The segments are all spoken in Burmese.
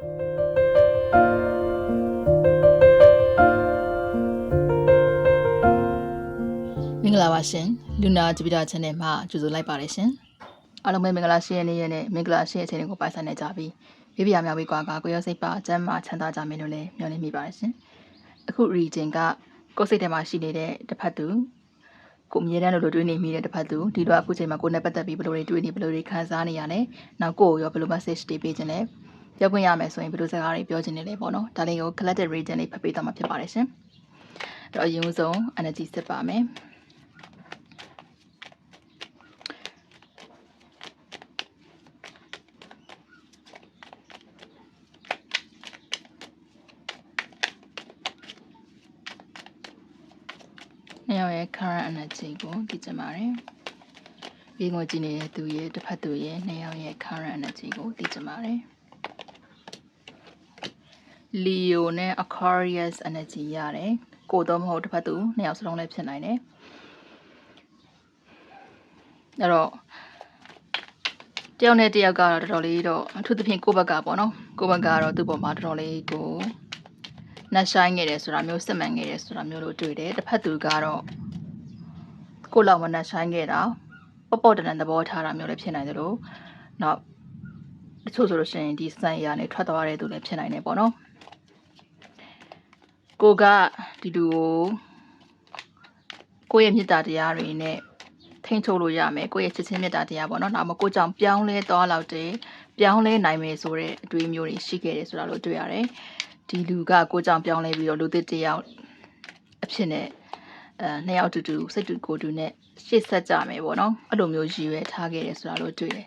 မင်္ဂလာပါရှင်လူနာဂျပီတာ channel မှာကြိုဆိုလိုက်ပါတယ်ရှင်အားလုံးပဲမင်္ဂလာရှိရနေ့ရက်နဲ့မင်္ဂလာရှိတဲ့အချိန်တွေကိုပိုင်ဆိုင်နေကြပြီးဘေးပြာမြောက်ပြီးကွာကကိုရောစိတ်ပါအကျမ်းမှာချမ်းသာကြမယ်လို့လည်းမျှော်လင့်မိပါတယ်ရှင်အခု region ကကိုယ်စိတ်ထဲမှာရှိနေတဲ့တစ်ဖက်သူကိုအမြဲတမ်းလိုလိုတွေးနေမိတဲ့တစ်ဖက်သူဒီတော့အခုချိန်မှာကိုယ်နဲ့ပတ်သက်ပြီးဘယ်လိုတွေတွေးနေဘယ်လိုတွေခံစားနေရလဲနောက်ကိုယ်ရောဘယ်လို message တွေပေးခြင်းလဲ ပြောခွင့်ရမယ်ဆိုရင်ဘယ်လိုစကားတွေပြောခြင်းလဲပေါ့နော်ဒါလေးကို collective region လေးဖတ်ပေးသွားမှာဖြစ်ပါတယ်ရှင်အဲ့တော့အရင်ဆုံး energy စစ်ပါမယ်နှစ်ယောက်ရဲ့ current energy ကိုသိချင်ပါတယ်။ပြီးငိုကြည့်နေတဲ့သူရဲ့တစ်ဖက်သူရဲ့နှစ်ယောက်ရဲ့ current energy ကိုသိချင်ပါတယ်။ Leo နဲ့ Aquarius energy ရတယ်။ကိုတော့မဟုတ်တစ်ဖက်သူနှစ်ယောက်စလုံးလည်းဖြစ်နိုင်တယ်။အဲ့တော့တယောက်နဲ့တယောက်ကတော့တော်တော်လေးတော့အထူးသဖြင့်ကိုယ့်ဘက်ကပေါ့နော်။ကိုယ့်ဘက်ကတော့သူ့ပေါ်မှာတော်တော်လေးကိုနှက်ဆိုင်ခဲ့တယ်ဆိုတာမျိုးစစ်မှန်ခဲ့တယ်ဆိုတာမျိုးလို့တွေ့တယ်တစ်ဖက်သူကတော့ကိုယ့်လောက်မနှက်ဆိုင်ခဲ့တာပေါ့ပေါ့တန်တန်သဘောထားတာမျိုးလည်းဖြစ်နိုင်တယ်လို့နောက်တချို့ဆိုလို့ရှိရင်ဒီစံရနေထွက်သွားတဲ့သူလည်းဖြစ်နိုင်တယ်ပေါ့နော် ကိုကဒီလူကိုကိုယ့်ရဲ့မေတ္တာတရားတွေနဲ့ထိန်းချုပ်လို့ရမယ်ကိုယ့်ရဲ့ချစ်ချင်းမေတ္တာတရားပေါ့နော်နောက်မှကိုကြောင့်ပြောင်းလဲသွားလောက်တယ်ပြောင်းလဲနိုင်မယ်ဆိုတဲ့အတွေးမျိုးတွေရှိခဲ့တယ်ဆိုတာလို့တွေ့ရတယ်ဒီလူကကိုကြောင့်ပြောင်းလဲပြီးတော့လူသစ်တစ်ယောက်အဖြစ်နဲ့အဲနှစ်ယောက်တူတူစိတ်တူကိုယ်တူနဲ့ရှေ့ဆက်ကြမယ်ပေါ့နော်အဲ့လိုမျိုးရည်ရွယ်ထားခဲ့တယ်ဆိုတာလို့တွေ့တယ်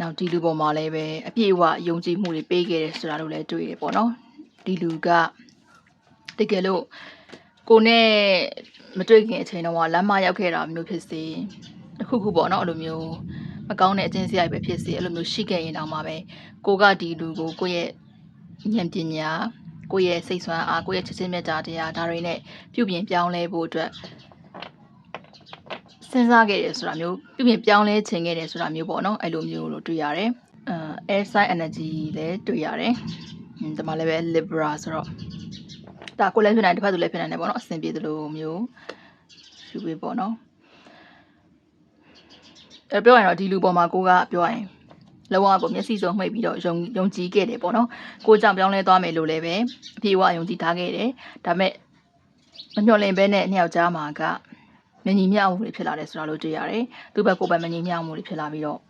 နောက်ဒီလူပေါ်မှာလည်းပဲအပြည့်အဝယုံကြည်မှုတွေပေးခဲ့တယ်ဆိုတာလို့လည်းတွေ့တယ်ပေါ့နော်ဒီလူက တကယ်လို့ကိုနဲ့မတွေ့ခင်အချိန်တော့လမ်းမရောက်ခဲ့တာမျိုးဖြစ်စေတစ်ခုခုပေါ့နော်အဲ့လိုမျိုးမကောင်းတဲ့အကျင့်စရိုက်ပဲဖြစ်စေအဲ့လိုမျိုးရှိခဲ့ရင်တောင်မှပဲကိုကဒီလူကိုကိုယ့်ရဲ့ဉာဏ်ပညာကိုယ့်ရဲ့စိတ်ဆွမ်းအားကိုယ့်ရဲ့ချစ်ချင်းမြတ်တာတရားဒါတွေနဲ့ပြုပြင်ပြောင်းလဲဖို့အတွက်စဉ်းစားခဲ့တယ်ဆိုတာမျိုးပြုပြင်ပြောင်းလဲခြင်းခဲ့တယ်ဆိုတာမျိုးပေါ့နော်အဲ့လိုမျိုးလို့တွေ့ရတယ်အဲ air sign energy လည်းတွေ့ရတယ်ဟင်းဒီမှာလည်းပဲ libra ဆိုတော့ ဒါကိုလည်းဖြစ်နိုင်တစ်ဖက်သူလည်းဖြစ်နိုင်တယ်ပေါ့နော်အဆင်ပြေသလိုမျိုးယူပေးပေါ့နော်အဲပြောရင်တော့ဒီလူပေါ်မှာကိုကပြောရင်လောကကိုမျက်စိစုံမှိတ်ပြီးတော့ယုံယုံကြည်ခဲ့တယ်ပေါ့နော်ကိုကြောင့်ပြောင်းလဲသွားမယ်လို့လည်းပဲအပြေအဝယုံကြည်ထားခဲ့တယ်ဒါပေမဲ့မမျှော်လင့်ဘဲနဲ့နှစ်ယောက်ကြားမှာကမညီမျှမှုတွေဖြစ်လာတယ်ဆိုတာလို့တွေ့ရတယ်သူ့ဘက်ကိုယ်ပဲမညီမျှမှုတွေဖြစ်လာပြီးတော့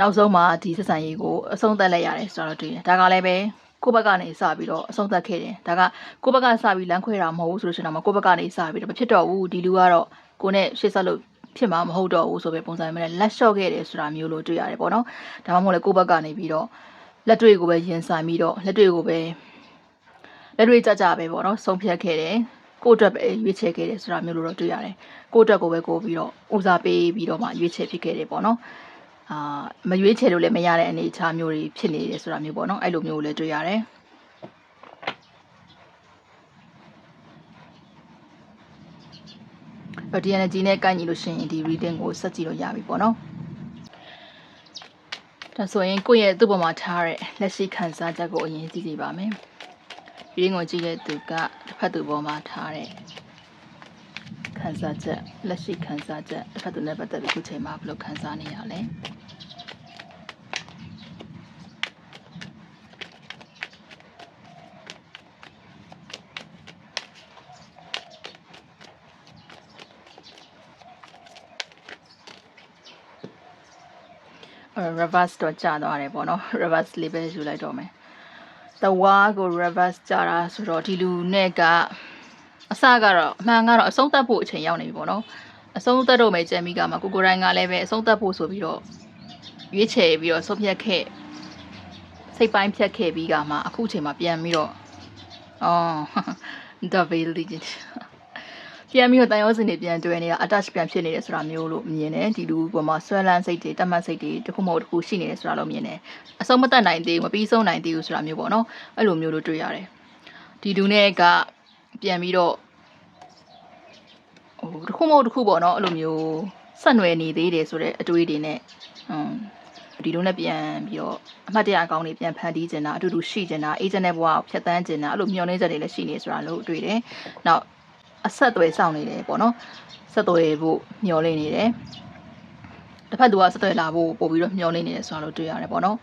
နောက်ဆုံးမှာဒီဆက်ဆံရေးကိုအဆုံးသတ်လိုက်ရတယ်ဆိုတာတော့တွေ့တယ်ဒါကလည်းပဲ ကိုယ့်ဘက်ကနေစပြီးတော့အဆုံးသတ်ခဲ့တယ်ဒါကကိုယ့်ဘက်ကစပြီးလမ်းခွဲတာမဟုတ်ဘူးဆိုလို့ရှိရင်တော့ကိုယ့်ဘက်ကနေစပြီးတော့မဖြစ်တော့ဘူးဒီလူကတော့ကိုနဲ့ရှေ့ဆက်လို့ဖြစ်မှာမဟုတ်တော့ဘူးဆိုပဲပုံစံမျိုးနဲ့လက်လျှော့ခဲ့တယ်ဆိုတာမျိုးလို့တွေ့ရတယ်ပေါ့နော်ဒါမှမဟုတ်လေကိုယ့်ဘက်ကနေပြီးတော့လက်တွေကိုပဲရင်ဆိုင်ပြီးတော့လက်တွေကိုပဲလက်တွေကြကြပဲပေါ့နော်ဆုံးဖြတ်ခဲ့တယ်ကိုယ့်အတွက်ပဲရွေးချယ်ခဲ့တယ်ဆိုတာမျိုးလို့တော့တွေ့ရတယ်ကိုယ့်အတွက်ကိုပဲကိုပြီးတော့ဦးစားပေးပြီးတော့မှရွေးချယ်ဖြစ်ခဲ့တယ်ပေါ့နော် အာမရွေးချယ်လို့လည်းမရတဲ့အနေအထားမျိုးတွေဖြစ်နေတယ်ဆိုတာမျိုးပေါ့နော်အဲ့လိုမျိုးကိုလည်းတွေ့ရတယ်တော့ဒီ energy နဲ့ကိုက်ညီလို့ရှိရင်ဒီ reading ကိုဆက်ကြည့်လို့ရပြီပေါ့နော်ဒါဆိုရင်ကိုယ့်ရဲ့သူ့ပေါ်မှာထားတဲ့လက်ရှိခံစားချက်ကိုအရင်ကြည့်ကြည့်ပါမယ် reading ကိုကြည့်တဲ့သူကတစ်ဖက်သူပေါ်မှာထားတဲ့ ခံစားချက်လက်ရှိခံစားချက်တစ်ဖက်သူနဲ့ပတ်သက်ပြီးခုချိန်မှာဘယ်လိုခံစားနေရလဲအဲ reverse တော့ကြာသွားတယ်ပေါ့နော် reverse လေးပဲယူလိုက်တော့မယ်တဝါကို reverse ကြာတာဆိုတော့ဒီလူနဲ့က အစကတော့အမှန်ကတော့အဆုံးသတ်ဖို့အချိန်ရောက်နေပြီပေါ့နော်အဆုံးသတ်တော့မယ်ကြံမိကမှာကိုကိုတိုင်းကလည်းပဲအဆုံးသတ်ဖို့ဆိုပြီးတော့ရွေးချယ်ပြီးတော့ဆုံးဖြတ်ခဲ့စိတ်ပိုင်းဖြတ်ခဲ့ပြီးကမှအခုချိန်မှာပြန်ပြီးတော့အော် the veil legend ပြန်ပြီးတော့တန်ရောစင်တွေပြန်တွေ့နေတာ attach ပြန်ဖြစ်နေတယ်ဆိုတာမျိုးလို့မြင်တယ်ဒီလူပေါ်မှာဆွဲလန်းစိတ်တွေတတ်မှတ်စိတ်တွေတစ်ခုမဟုတ်တစ်ခုရှိနေတယ်ဆိုတာလို့မြင်တယ်အဆုံးမတတ်နိုင်သေးဘူးမပြီးဆုံးနိုင်သေးဘူးဆိုတာမျိုးပေါ့နော်အဲ့လိုမျိုးလို့တွေ့ရတယ်ဒီလူနဲ့ကပြန်ပြီးတော့ဟို တစ်ခုမဟုတ်တစ်ခုပေါ့နော်အဲ့လိုမျိုးဆက်နွယ်နေသေးတယ်ဆိုတော့အတွေးတွေနဲ့อืมဒီလိုနဲ့ပြန်ပြီးတော့အမှတ်တရအကောင်းတွေပြန်ဖန်တီးကျင်တာအတူတူရှိကျင်တာအေဂျင့်နဲ့ဘဝကိုဖြတ်တန်းကျင်တာအဲ့လိုမျှော်လင့်ချက်တွေလည်းရှိနေဆိုတာလို့တွေ့တယ်။နောက်အဆက်အသွယ်စောင့်နေတယ်ပေါ့နော်။ဆက်သွယ်ဖို့မျှော်လင့်နေတယ်။တစ်ဖက်သူကဆက်သွယ်လာဖို့ပို့ပြီးတော့မျှော်လင့်နေတယ်ဆိုတာလို့တွေ့ရတယ်ပေါ့နော်။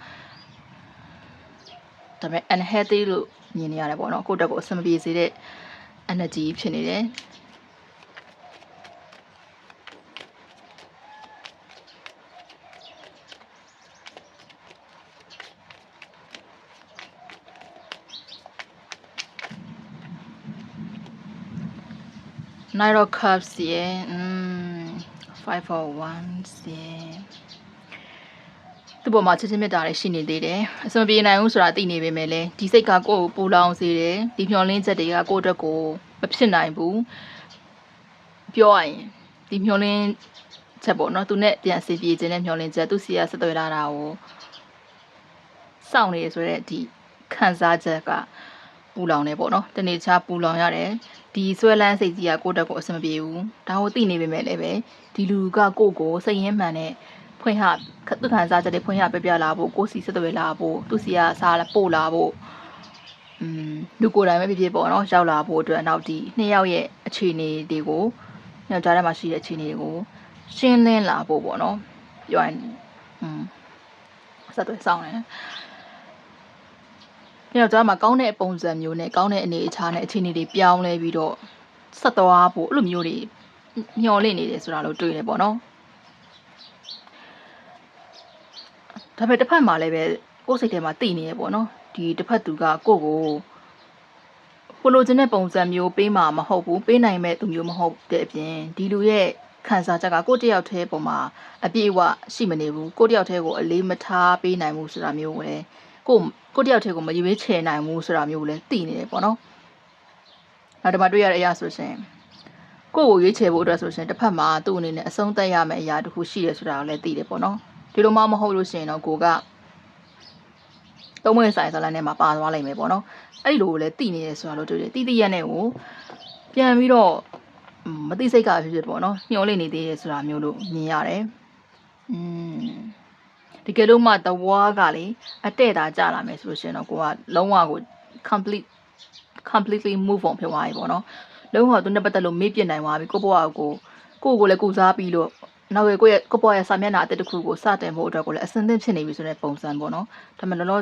ဒါပေမဲ့ unhealthy လို့မြင်နေရတယ်ပေါ့နော်။ကိုယ့်တက်ကိုအဆင်မပြေစေတဲ့ energy ဖြစ်နေတယ်။ Nine of Cups ရဲ့อืม5 for 1ရဲ့သူ့ပေါ်မှာချစ်ချင်းမြတ်တာတွေရှိနေသေးတယ်အစွန်ပြေနိုင်ဘူးဆိုတာသိနေပေမဲ့လည်းဒီစိတ်ကကိုယ့်ကိုပူလောင်စေတယ်ဒီမျောလင်းချက်တွေကကိုယ့်အတွက်ကိုမဖြစ်နိုင်ဘူးပြောရရင်ဒီမျောလင်းချက်ပေါ့နော်သူနဲ့ပြန်အစီပြေခြင်းနဲ့မျောလင်းချက်သူစီကဆက်သွယ်လာတာကိုစောင့်နေရဆိုတဲ့ဒီခံစားချက်ကပူလောင်နေပေါ့နော်တနေ့ချာပူလောင်ရတယ် ဒီဆွဲလန်းစိတ်ကြီးကကိုယ့်တက်ကိုအဆင်မပြေဘူးဒါကိုသိနေပေမဲ့လည်းပဲဒီလူကကိုယ့်ကိုစိတ်ရင်းမှန်နဲ့ဖွင့်ဟသူခံစားချက်တွေဖွင့်ဟပြပြလာဖို့ကိုယ်စီဆက်သွယ်လာဖို့သူစီကစားလာပို့လာဖို့อืมလူကိုယ်တိုင်ပဲဖြစ်ဖြစ်ပေါ့နော်ရောက်လာဖို့အတွက်နောက်ဒီနှစ်ယောက်ရဲ့အခြေအနေတွေကိုညောင်ကြားထဲမှာရှိတဲ့အခြေအနေတွေကိုရှင်းလင်းလာဖို့ပေါ့နော်ပြောရင်อืมဆက်သွယ်ဆောင်တယ်။ ညောင်ကြားမှာကောင်းတဲ့ပုံစံမျိုးနဲ့ကောင်းတဲ့အနေအထားနဲ့အခြေအနေတွေပြောင်းလဲပြီးတော့ဆက်သွားဖို့အဲ့လိုမျိုးတွေမျောလင့်နေတယ်ဆိုတာလို့တွေ့တယ်ပေါ့နော်။ဒါပေမဲ့တစ်ဖက်မှာလည်းပဲကိုယ်စိတ်ထဲမှာတည်နေရပေါ့နော်။ဒီတစ်ဖက်သူကကိုယ့်ကိုကိုလိုချင်တဲ့ပုံစံမျိုးပေးမှာမဟုတ်ဘူးပေးနိုင်မဲ့သူမျိုးမဟုတ်တဲ့အပြင်ဒီလူရဲ့ခံစားချက်ကကိုယ့်တယောက်တည်းပုံမှာအပြည့်အဝရှိမနေဘူးကိုယ့်တယောက်တည်းကိုအလေးမထားပေးနိုင်ဘူးဆိုတာမျိုးကိုလည်း ကိုကိုတယောက်တည်းကိုမရွေးချယ်နိုင်ဘူးဆိုတာမျိုးကိုလည်းသိနေတယ်ပေါ့နော်နောက်ဒီမှာတွေ့ရတဲ့အရာဆိုရှင်ကိုကိုရွေးချယ်ဖို့အတွက်ဆိုရှင်တစ်ဖက်မှာသူ့အနေနဲ့အဆုံးသက်ရမယ့်အရာတစ်ခုရှိတယ်ဆိုတာကိုလည်းသိတယ်ပေါ့နော်ဒီလိုမှမဟုတ်လို့ရှိရင်တော့ကိုကသုံးမွေးဆိုင်ဇလန်ထဲမှာပါသွားလိမ့်မယ်ပေါ့နော်အဲ့ဒီလိုလည်းသိနေတယ်ဆိုတာလို့တွေ့တယ်တိတိရက်နဲ့ကိုပြန်ပြီးတော့မသိစိတ်ကဖြစ်ဖြစ်ပေါ့နော်ညှော်လင့်နေသေးတယ်ဆိုတာမျိုးလို့မြင်ရတယ်อืม တကယ်လို့မှတဝါကလေအတဲ့တာကြာလာမယ်ဆိုလို့ရှိရင်တော့ကိုကလုံးဝကို complete completely move on ဖြစ်သွားပြီပေါ့နော်လုံးဝသူနဲ့ပတ်သက်လို့မေ့ပြစ်နိုင်သွားပြီကိုဘဝကိုကိုကိုလည်းကုစားပြီးလို့နောက်ရကိုရဲ့ကိုပေါ်ရဲ့စာမျက်နှာအတစ်တစ်ခုကိုစတင်ဖို့အတွက်ကိုလည်းအစင်းသင့်ဖြစ်နေပြီဆိုတဲ့ပုံစံပေါ့နော်ဒါမှမဟုတ်လော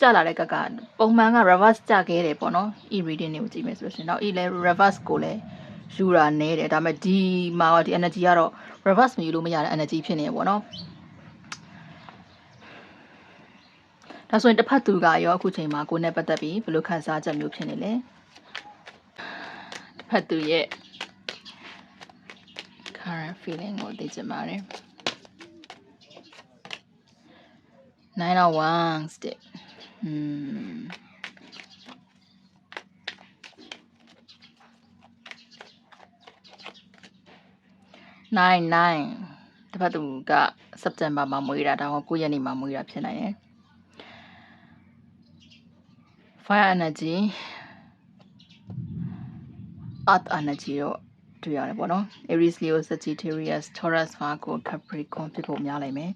ကြာလာတဲ့ကကပုံမှန်က reverse ကြခဲ့တယ်ပေါ့နော် e reading တွေကိုကြည့်မယ်ဆိုလို့ရှိရင်နောက် e လည်း reverse ကိုလည်းယူတာနဲတယ်ဒါပေမဲ့ဒီမှာဒီ energy ကတော့ reverse မယူလို့မရတဲ့ energy ဖြစ်နေပေါ့နော် ဒါဆိုရင်တစ်ဖက်သူကရောအခုချိန်မှာကိုယ်နဲ့ပတ်သက်ပြီးဘယ်လိုခံစားချက်မျိုးဖြစ်နေလဲတစ်ဖက်သူရဲ့ current feeling ကိုသိချင်ပါတယ် nine of wands တဲ့อืม9 9တစ်ဖက်သူက September မှာမွေးတာဒါမှ9ရက်နေ့မှာမွေးတာဖြစ်နိုင်တယ် fire energy earth energy တော့တွေ့ရတယ်ပေါ့နော် Aries Leo Sagittarius Taurus Virgo Capricorn ဖြစ်ဖို့များနိုင်မယ်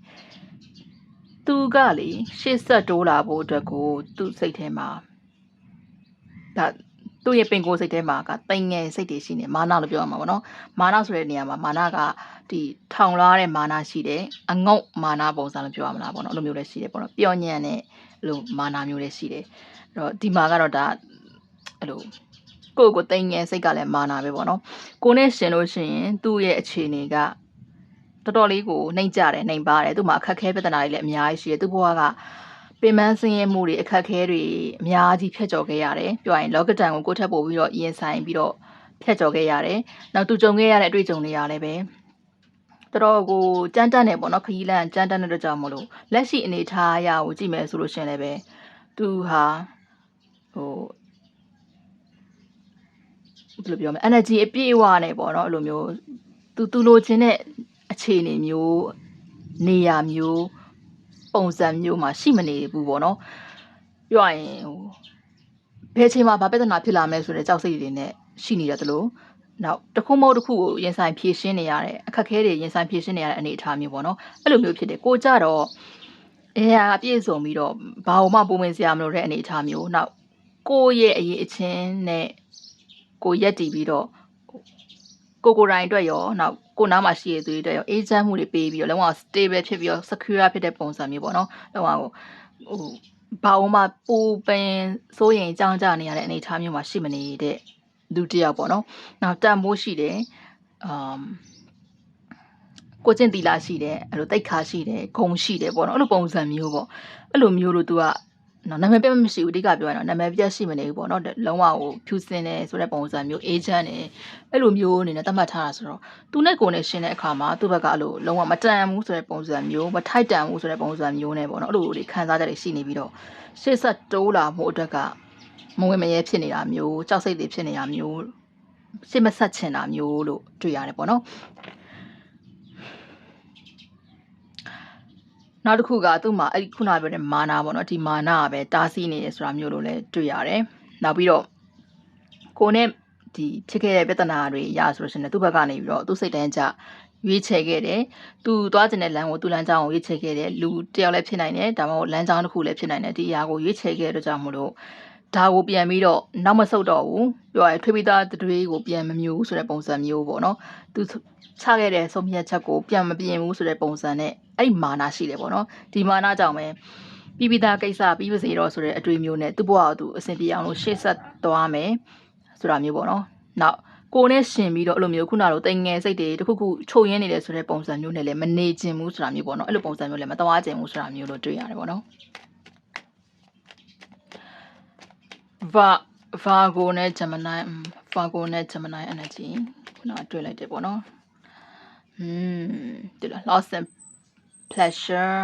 သူကလေရှေ့ဆက်တိုးလာဖို့အတွက်ကိုသူ့စိတ်ထဲမှာဒါ သူ့ရဲ့ပင်ကိုယ်စိတ်ထဲမှာကတိမ်ငယ်စိတ်တွေရှိနေမာနလို့ပြောရမှာပေါ့နော်မာနဆိုတဲ့နေရာမှာမာနကဒီထောင်လာတဲ့မာနရှိတယ်အငုတ်မာနပုံစံလို့ပြောရမလားပေါ့နော်အဲ့လိုမျိုးလည်းရှိတယ်ပေါ့နော်ပျော်ညံ့တဲ့အဲ့လိုမာနမျိုးလည်းရှိတယ်အဲ့တော့ဒီမှာကတော့ဒါအဲ့လိုကိုယ့်ကိုတိမ်ငယ်စိတ်ကလည်းမာနာပဲပေါ့နော်ကိုနဲ့ရှင်လို့ရှိရင်သူ့ရဲ့အခြေအနေကတော်တော်လေးကိုနှိမ့်ကြတယ်နှိမ်ပါတယ်သူ့မှာအခက်ခဲပြဿနာတွေလည်းအများကြီးရှိတယ်သူ့ဘဝက ပင်ပန်းဆင်းရဲမှုတွေအခက်ခဲတွေအများကြီးဖြတ်ကျော်ခဲ့ရတယ်ပြောရရင်လောကဒဏ်ကိုကိုယ့်ထက်ပိုပြီးတော့ရင်ဆိုင်ပြီးတော့ဖြတ်ကျော်ခဲ့ရတယ်နောက်သူကြုံခဲ့ရတဲ့အတွေ့အကြုံတွေရတယ်ပဲတော်တော်ကိုကြမ်းတမ်းနေပေါ့နော်ခရီးလမ်းကြမ်းတမ်းတဲ့ကြောင့်မလို့လက်ရှိအနေထားအရာကိုကြည့်မယ်ဆိုလို့ရှင်လည်းပဲသူဟာဟိုဘယ်လိုပြောမလဲ energy အပြည့်အဝနဲ့ပေါ့နော်အဲ့လိုမျိုးသူသူလိုချင်တဲ့အခြေအနေမျိုးနေရာမျိုး ပုံစံမျိုးမှာရှိမနေဘူးပေါ့နော်ပြောရရင်ဟိုဘယ်ချိန်မှာဘာပြဿနာဖြစ်လာမလဲဆိုတဲ့ကြောက်စိတ်တွေနဲ့ရှိနေတယ်တလို့နောက်တစ်ခုမဟုတ်တစ်ခုကိုရင်ဆိုင်ဖြည့်ရှင်းနေရတဲ့အခက်အခဲတွေရင်ဆိုင်ဖြည့်ရှင်းနေရတဲ့အနေအထားမျိုးပေါ့နော်အဲ့လိုမျိုးဖြစ်တယ်ကိုကြတော့အဲဟာပြည့်စုံပြီးတော့ဘာလို့မှပုံမင်စရာမလိုတဲ့အနေအထားမျိုးနောက်ကိုယ့်ရဲ့အရေးအချင်းနဲ့ကိုရက်တည်ပြီးတော့ကိုကိုယ်တိုင်အတွက်ရောနောက် ကိုနားမှာရှိရသူတွေအတွက်ရောအေးချမ်းမှုတွေပေးပြီးတော့လုံးဝ stable ဖြစ်ပြီးတော့ secure ဖြစ်တဲ့ပုံစံမျိုးပေါ့နော်လုံးဝဟိုဟိုဘာလို့မှပူပင်စိုးရင်ကြောင်းကြနေရတဲ့အနေအထားမျိုးမှာရှိမနေတဲ့လူတစ်ယောက်ပေါ့နော်နောက်တန်မိုးရှိတယ်အမ်ကိုကျင့်တီလာရှိတယ်အဲ့လိုတိတ်ခါရှိတယ်ဂုံရှိတယ်ပေါ့နော်အဲ့လိုပုံစံမျိုးပေါ့အဲ့လိုမျိုးလို့ तू က နော်နာမည်ပြတ်မရှိဘူးအဓိကပြောရရင်တော့နာမည်ပြတ်ရှိမနေဘူးပေါ့နော်လုံးဝဟိုဖြူစင်တယ်ဆိုတဲ့ပုံစံမျိုး agent တယ်အဲ့လိုမျိုးအနေနဲ့သတ်မှတ်ထားတာဆိုတော့သူနဲ့ကိုယ်နဲ့ရှင်းတဲ့အခါမှာသူ့ဘက်ကအဲ့လိုလုံးဝမတန်ဘူးဆိုတဲ့ပုံစံမျိုးမထိုက်တန်ဘူးဆိုတဲ့ပုံစံမျိုးနဲ့ပေါ့နော်အဲ့လိုတွေခံစားချက်တွေရှိနေပြီးတော့ရှေ့ဆက်တိုးလာမှုအတွက်ကမဝင်မရဲဖြစ်နေတာမျိုးကြောက်စိတ်တွေဖြစ်နေတာမျိုးရှေ့မဆက်ချင်တာမျိုးလို့တွေ့ရတယ်ပေါ့နော် နောက်တစ်ခုကသူ့မှာအဲ့ဒီခုနပြောတဲ့မာနာပေါ့နော်ဒီမာနာကပဲတားဆီးနေတယ်ဆိုတာမျိုးလို့လည်းတွေ့ရတယ်နောက်ပြီးတော့ကိုနဲ့ဒီဖြစ်ခဲ့တဲ့ပြဿနာတွေရဆိုလို့ရှိရင်သူ့ဘက်ကနေပြီးတော့သူ့စိတ်တန်းကြရွေးချယ်ခဲ့တယ်။သူသွားကျင်တဲ့လမ်းကိုသူ့လမ်းကြောင်းကိုရွေးချယ်ခဲ့တယ်။လူတယောက်လည်းဖြစ်နိုင်တယ်။ဒါမှမဟုတ်လမ်းကြောင်းတစ်ခုလည်းဖြစ်နိုင်တယ်။ဒီအရာကိုရွေးချယ်ခဲ့တဲ့အတွက်ကြောင့်မို့လို့ ဒါကိုပြန်ပြီးတော့နောက်မဆုတ်တော့ဘူး။ပြောရရင်ထွေးပြီးသားတွေကိုပြန်မမျိုးဆိုတဲ့ပုံစံမျိုးပေါ့နော်။သူချခဲ့တဲ့ဆုံးဖြတ်ချက်ကိုပြန်မပြင်ဘူးဆိုတဲ့ပုံစံနဲ့အဲ့ဒီမာနာရှိတယ်ပေါ့နော်။ဒီမာနာကြောင့်ပဲပြီးပြီးသားကိစ္စပြီးပါစေတော့ဆိုတဲ့အတွေ့အမျိုးနဲ့သူ့ဘဝကိုသူအဆင်ပြေအောင်လို့ရှေ့ဆက်သွားမယ်ဆိုတာမျိုးပေါ့နော်။နောက်ကိုနဲ့ရှင်ပြီးတော့အဲ့လိုမျိုးခုနကတော့တိမ်ငယ်စိတ်တွေတခုခုချုပ်ရင်းနေတယ်ဆိုတဲ့ပုံစံမျိုးနဲ့လည်းမနေချင်ဘူးဆိုတာမျိုးပေါ့နော်အဲ့လိုပုံစံမျိုးလည်းမသွားချင်ဘူးဆိုတာမျိုးလို့တွေ့ရတယ်ပေါ့နော် ဗာဗာဂိုနဲ့ဂျမနိုင်းဗာဂိုနဲ့ဂျမနိုင်း energy ခုနကတွေ့လိုက်တယ်ပေါ့နော်อืมဒီလား loss and pleasure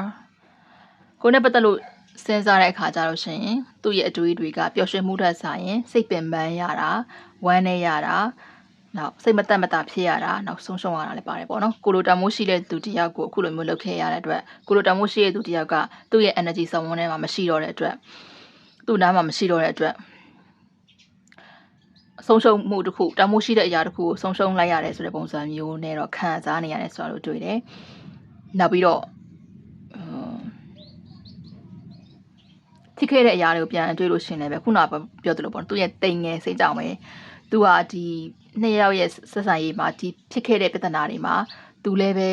ကိုနဲ့ပတ်သက်လို့စဉ်းစားတဲ့အခါကျတော့ရှင်သူ့ရဲ့အတွေးတွေကပျော်ရွှင်မှုထက်စာရင်စိတ်ပင်ပန်းရတာဝမ်းနေရတာနောက်စိတ်မသက်မသာဖြစ်ရတာနောက်ဆုံးရှုံးရတာလည်းပါတယ်ပေါ့နော်ကိုလိုတမိုးရှိတဲ့သူတယောက်ကိုအခုလိုမျိုးလုပ်ခဲ့ရတဲ့အတွက်ကိုလိုတမိုးရှိတဲ့သူတယောက်ကသူ့ရဲ့ energy စုံဝန်းထဲမှာမရှိတော့တဲ့အတွက်သူ့နားမှာမရှိတော့တဲ့အတွက် ဆုံးရှုံးမှုတစ်ခုတမိုးရှိတဲ့အရာတစ်ခုကိုဆုံးရှုံးလိုက်ရတယ်ဆိုတဲ့ပုံစံမျိုးနဲ့တော့ခံစားနေရတယ်ဆိုတာလို့တွေ့တယ်နောက်ပြီးတော့ဖြစ်ခဲ့တဲ့အရာတွေကိုပြန်တွေးလို့ရှင်လည်းပဲခုနကပြောသလိုပေါ့သူရဲ့တိမ်ငယ်စိတ်ကြောင့်ပဲသူဟာဒီနှစ်ယောက်ရဲ့ဆက်ဆံရေးမှာဒီဖြစ်ခဲ့တဲ့ပြဿနာတွေမှာသူလည်းပဲ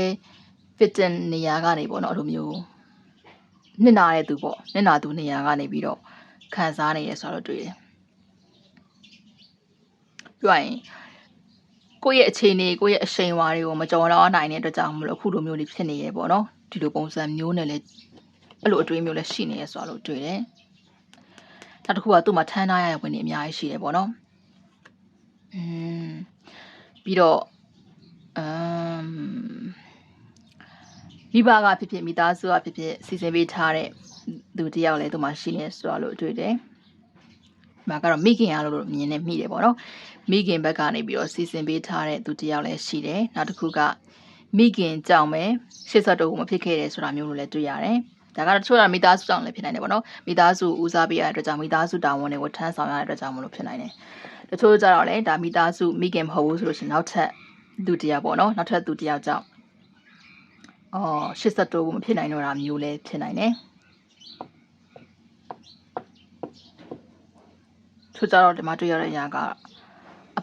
victim နေရာကနေပေါ့နော်အဲ့လိုမျိုးနစ်နာတဲ့သူပေါ့နစ်နာသူနေရာကနေပြီးတော့ခံစားနေရဆိုတော့တွေ့တယ် ပြောရင်ကိုယ့်ရဲ့အခြေအနေကိုယ့်ရဲ့အရှိန်အဝါတွေကိုမကြော်တော့နိုင်တဲ့အတွက်ကြောင့်မလို့အခုလိုမျိုးတွေဖြစ်နေရပေါ့နော်ဒီလိုပုံစံမျိုးနဲ့လည်းအဲ့လိုအတွေးမျိုးလည်းရှိနေရဆိုတော့တွေ့တယ်နောက်တစ်ခုကသူ့မှာထမ်းထားရတဲ့ဝင်တွေအများကြီးရှိတယ်ပေါ့နော်อืมပြီးတော့အမ်မိဘကဖြစ်ဖြစ်မိသားစုကဖြစ်ဖြစ်စီစဉ်ပေးထားတဲ့သူတယောက်လည်းသူ့မှာရှိနေဆိုတော့လို့တွေ့တယ်။မှာကတော့မိခင်ရလို့မြင်နေမိတယ်ပေါ့နော်။ မိခင်ဘက်ကနေပြီးတော့စီစဉ်ပေးထားတဲ့သူတယောက်လည်းရှိတယ်။နောက်တစ်ခုကမိခင်ကြောင့်ပဲရှစ်ဆက်တော့မဖြစ်ခဲ့တယ်ဆိုတာမျိုးလို့လည်းတွေ့ရတယ်။ဒါကတော့တချို့ကမိသားစုကြောင့်လည်းဖြစ်နိုင်တယ်ပေါ့နော်။မိသားစုဦးစားပေးရတဲ့အတွက်ကြောင့်မိသားစုတာဝန်တွေကိုထမ်းဆောင်ရတဲ့အတွက်ကြောင့်မလို့ဖြစ်နိုင်တယ်။တချို့ကြတော့လည်းဒါမိသားစုမိခင်မဟုတ်ဘူးဆိုလို့ရှိရင်နောက်ထပ်သူတယောက်ပေါ့နော်။နောက်ထပ်သူတယောက်ကြောင့်အော်ရှစ်ဆက်တော့မဖြစ်နိုင်တော့တာမျိုးလည်းဖြစ်နိုင်တယ်။ချို့ကြတော့ဒီမှာတွေ့ရတဲ့အရာက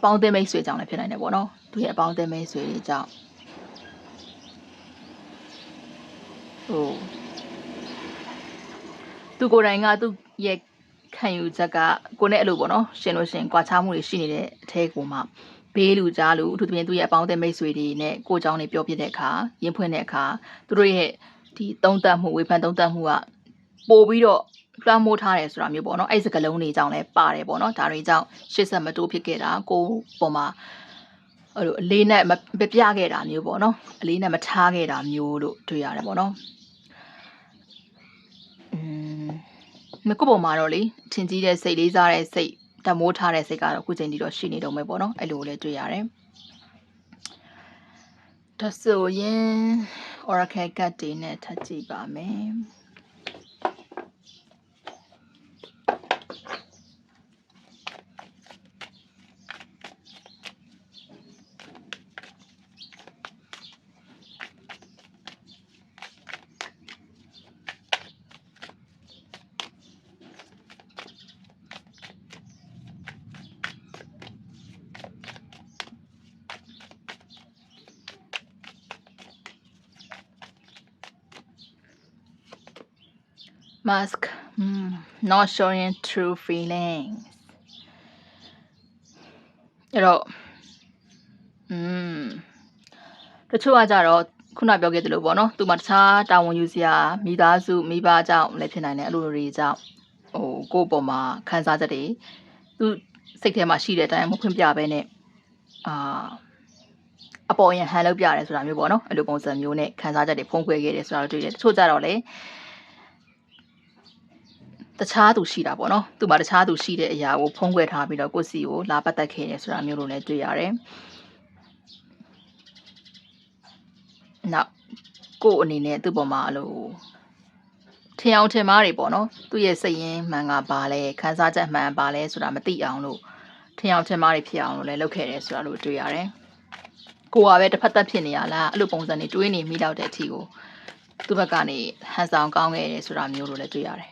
အပေါင်းအသင်းမိတ်ဆွေကြောင့်လည်းဖြစ်နိုင်တယ်ပေါ့နော်။သူရဲ့အပေါင်းအသင်းမိတ်ဆွေတွေကြောင့်ဟိုသူကိုယ်တိုင်ကသူ့ရဲ့ခံယူချက်ကကိုနဲ့အဲ့လိုပေါ့နော်ရှင်လို့ရှင်ကြွာချမှုတွေရှိနေတဲ့အထဲကိုမှဘေးလူကြားလူအထူးသဖြင့်သူ့ရဲ့အပေါင်းအသင်းမိတ်ဆွေတွေနဲ့ကိုเจ้าနေပြောပြတဲ့အခါရင်ဖွင့်တဲ့အခါသူတို့ရဲ့ဒီသုံးသပ်မှုဝေဖန်သုံးသပ်မှုကပို့ပြီးတော့ လွှမ်းမိုးထားတယ်ဆိုတာမျိုးပေါ့နော်အဲ့စကလုံးတွေကြောင့်လည်းပါတယ်ပေါ့နော်ဒါတွေကြောင့်ရှစ်ဆက်မတိုးဖြစ်ခဲ့တာကိုပေါ်မှာအဲ့လိုအလေးနဲ့မပြခဲ့တာမျိုးပေါ့နော်အလေးနဲ့မထားခဲ့တာမျိုးလို့တွေ့ရတယ်ပေါ့နော်อืมမကုပေါ်မှာတော့လေထင်ကြီးတဲ့စိတ်လေးစားတဲ့စိတ်တမိုးထားတဲ့စိတ်ကတော့အခုချိန်ထိတော့ရှိနေတော့မယ်ပေါ့နော်အဲ့လိုလည်းတွေ့ရတယ်ဒါဆိုရင် Oracle card တွေနဲ့ထပ်ကြည့်ပါမယ် mask mm, not showing true feelings အဲ့တော့ mm တချို့ကကြတော့ခုနပြောခဲ့သလိုပေါ့နော်သူမှတခြားတာဝန်ယူစရာမိသားစုမိဘကြောင့်လည်းဖြစ်နိုင်တယ်အဲ့လိုတွေကြောင့်ဟိုကိုယ့်အပေါ်မှာခံစားချက်တွေသူစိတ်ထဲမှာရှိတဲ့အတိုင်းမဖွင့်ပြဘဲနဲ့အာအပေါ်ရင်ဟန်လုပ်ပြရတယ်ဆိုတာမျိုးပေါ့နော်အဲ့လိုပုံစံမျိုးနဲ့ခံစားချက်တွေဖုံးကွယ်ခဲ့တယ်ဆိုတာတွေ့တယ်တချို့ကြတော့လေ တခြားသူရှိတာပေါ့နော်သူမှတခြားသူရှိတဲ့အရာကိုဖုံးကွယ်ထားပြီးတော့ကိုယ့်စီကိုလာပတ်သက်ခဲ့တယ်ဆိုတာမျိုးလိုလည်းတွေ့ရတယ်နောက်ကိုယ့်အနေနဲ့သူ့ပေါ်မှာအဲ့လိုထင်အောင်ထင်မှားတွေပေါ့နော်သူ့ရဲ့စိတ်ရင်းမှန်ကပါလဲခံစားချက်မှန်ပါလဲဆိုတာမသိအောင်လို့ထင်အောင်ထင်မှားတွေဖြစ်အောင်လို့လည်းလုပ်ခဲ့တယ်ဆိုတာလို့တွေ့ရတယ်ကိုကပဲတစ်ဖက်သက်ဖြစ်နေရလားအဲ့လိုပုံစံတွေတွေးနေမိတော့တဲ့အထီကိုသူ့ဘက်ကနေဟန်ဆောင်ကောင်းခဲ့တယ်ဆိုတာမျိုးလို့လည်းတွေ့ရတယ်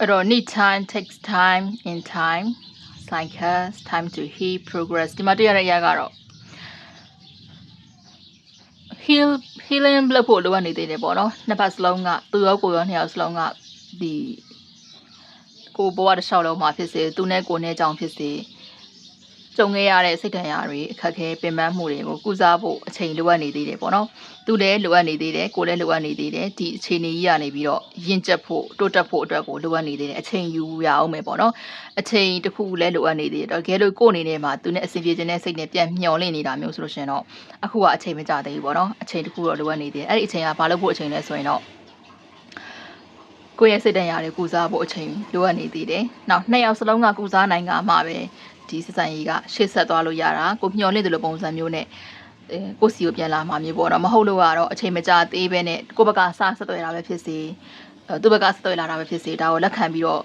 အဲ့တော့ need time takes time in time cycles time to heal progress ဒီမှာတွေ့ရတဲ့အရာကတော့ heal healing လုပ်ဖို့လိုအပ်နေသေးတယ်ပေါ့နော်နှစ်ဖက်စလုံးကသူရောကိုရောနှစ်ယောက်စလုံးကဒီကိုဘဝတစ်လျှောက်လုံးမှာဖြစ်စေသူနဲ့ကိုနဲ့ကြောင့်ဖြစ်စေ ကြုံခဲ့ရတဲ့စိတ်ဒဏ်ရာတွေအခက်အခဲပင်ပန်းမှုတွေကိုကုစားဖို့အချိန်လိုအပ်နေသေးတယ်ပေါ့နော်သူလည်းလိုအပ်နေသေးတယ်ကိုလည်းလိုအပ်နေသေးတယ်ဒီအခြေအနေကြီးကနေပြီးတော့ယဉ်ကျက်ဖို့တိုးတက်ဖို့အတွက်ကိုလိုအပ်နေသေးတယ်အချိန်ယူရအောင်မယ်ပေါ့နော်အချိန်တစ်ခုလည်းလိုအပ်နေသေးတယ်တော့ကဲလို့ကိုယ်အနေနဲ့မှာသူနဲ့အဆင်ပြေခြင်းနဲ့စိတ်နဲ့ပြန်မျှော်လင့်နေတာမျိုးဆိုလို့ရှင်တော့အခုကအချိန်မကျသေးဘူးပေါ့နော်အချိန်တစ်ခုတော့လိုအပ်နေသေးတယ်အဲ့ဒီအချိန်ကဘာလို့ဖို့အချိန်လဲဆိုရင်တော့ကိုယ့်ရဲ့စိတ်တရားတွေကုစားဖို့အချိန်လိုအပ်နေသေးတယ်။နောက်နှစ်ယောက်စလုံးကကုစားနိုင်ကမှပဲ ဒီစစံကြီးကရှေ့ဆက်သွားလို့ရတာကိုမျှော်လင့်တယ်လို့ပုံစံမျိုးနဲ့အဲကိုစီကိုပြန်လာမှာမျိုးပေါ့နော်မဟုတ်လို့ကတော့အချိန်မကြာသေးပဲနဲ့ကိုဘက်ကစဆက်သွယ်တာပဲဖြစ်စေအဲသူဘက်ကဆက်သွယ်လာတာပဲဖြစ်စေဒါကိုလက်ခံပြီးတော့